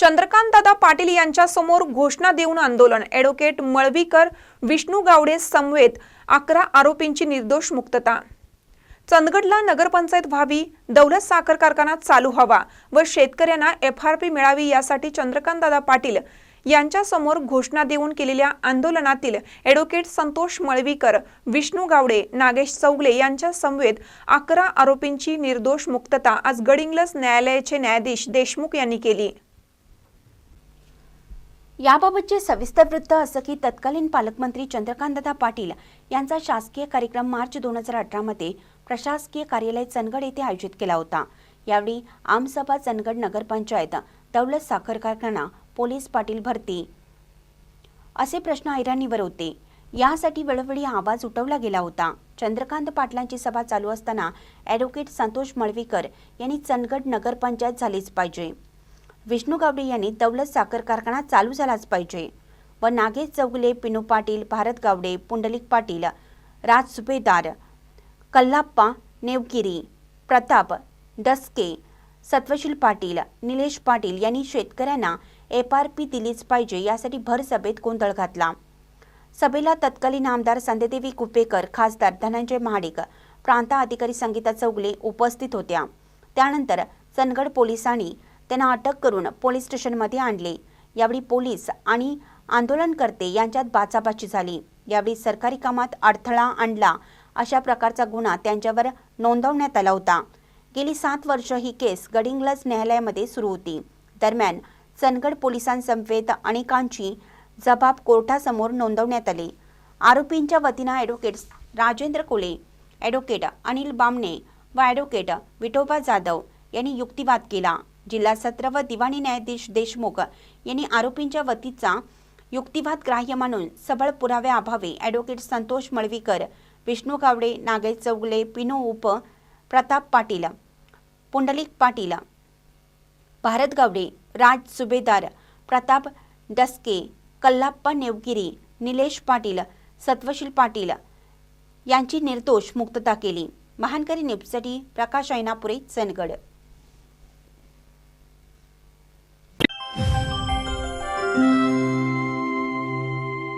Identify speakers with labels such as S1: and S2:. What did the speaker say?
S1: चंद्रकांतदादा पाटील यांच्या समोर घोषणा देऊन आंदोलन. ॲडव्होकेट मळवीकर विष्णू गावडे समवेत अकरा आरोपींची निर्दोष मुक्तता. चंदगडला नगरपंचायत व्हावी दौलत साखर कारखाना चालू हवा व शेतकऱ्यांना एफ आर पी मिळावी यासाठी चंद्रकांतदादा पाटील यांच्यासमोर घोषणा देऊन केलेल्या आंदोलनातील ॲडव्होकेट संतोष मळवीकर विष्णू गावडे नागेश चौगले यांच्या समवेत अकरा आरोपींची निर्दोष मुक्तता आज गडिंग्लज न्यायालयाचे न्यायाधीश देशमुख यांनी केली.
S2: याबाबतचे सविस्तर वृत्त असं की तत्कालीन पालकमंत्री चंद्रकांतदा पाटील यांचा शासकीय कार्यक्रम मार्च दोन हजार अठरामध्ये प्रशासकीय कार्यालय चंदगड येथे आयोजित केला होता. यावेळी आमसभा चंदगड नगरपंचायत दौलत साखर कारखाना पोलीस पाटील भरती. असे प्रश्न ऐराणीवर होते. यासाठी वेळोवेळी आवाज उठवला गेला होता. चंद्रकांत पाटलांची सभा चालू असताना ॲडव्होकेट संतोष मळवीकर यांनी चंदगड नगरपंचायत झालीच पाहिजे. विष्णू गावडे यांनी दौलत साखर कारखाना चालू झालाच पाहिजे. व नागेश चौगले पिनू पाटील भारत गावडे पुंडलिक पाटील राज सुभेदार कल्लाप्पा नेवगिरी प्रताप डस्के सत्वशील पाटील निलेश पाटील यांनी शेतकऱ्यांना एफ आर पी दिलीच पाहिजे यासाठी भर सभेत गोंधळ घातला. सभेला तत्कालीन आमदार संध्यादेवी कुपेकर खासदार धनंजय महाडिक प्रांत अधिकारी संगीता चौगले उपस्थित होत्या. त्यानंतर चंदगड पोलिसांनी त्यांना अटक करून पोलीस स्टेशनमध्ये आणले. यावेळी पोलीस आणि आंदोलनकर्ते यांच्यात बाचाबाची झाली. यावेळी सरकारी कामात अडथळा आणला अशा प्रकारचा गुन्हा त्यांच्यावर नोंदवण्यात आला होता. गेली सात वर्ष ही केस गडिंग्लज न्यायालयामध्ये सुरू होती. दरम्यान चंदगड पोलिसांसमवेत अनेकांची जबाब कोर्टासमोर नोंदवण्यात आले. आरोपींच्या वतीनं ॲडव्होकेट राजेंद्र कोले ॲडव्होकेट अनिल बामणे व ॲडव्होकेट विठोबा जाधव यांनी युक्तिवाद केला. जिल्हा सत्र व दिवाणी न्यायाधीश देशमुख यांनी आरोपींच्या वतीचा युक्तिवाद ग्राह्य मानून सबळ पुराव्याअभावी ॲडव्होकेट संतोष मळवीकर विष्णू गावडे नागेश चौगले पिनू उप प्रताप पाटील पुंडलिक पाटील भारत गावडे राज सुभेदार प्रताप डस्के कल्लाप्पा नेवगिरी निलेश पाटील सत्वशील पाटील यांची निर्दोष मुक्तता केली. महानकरी न्यूजसाठी प्रकाश ऐनापुरे चंदगड.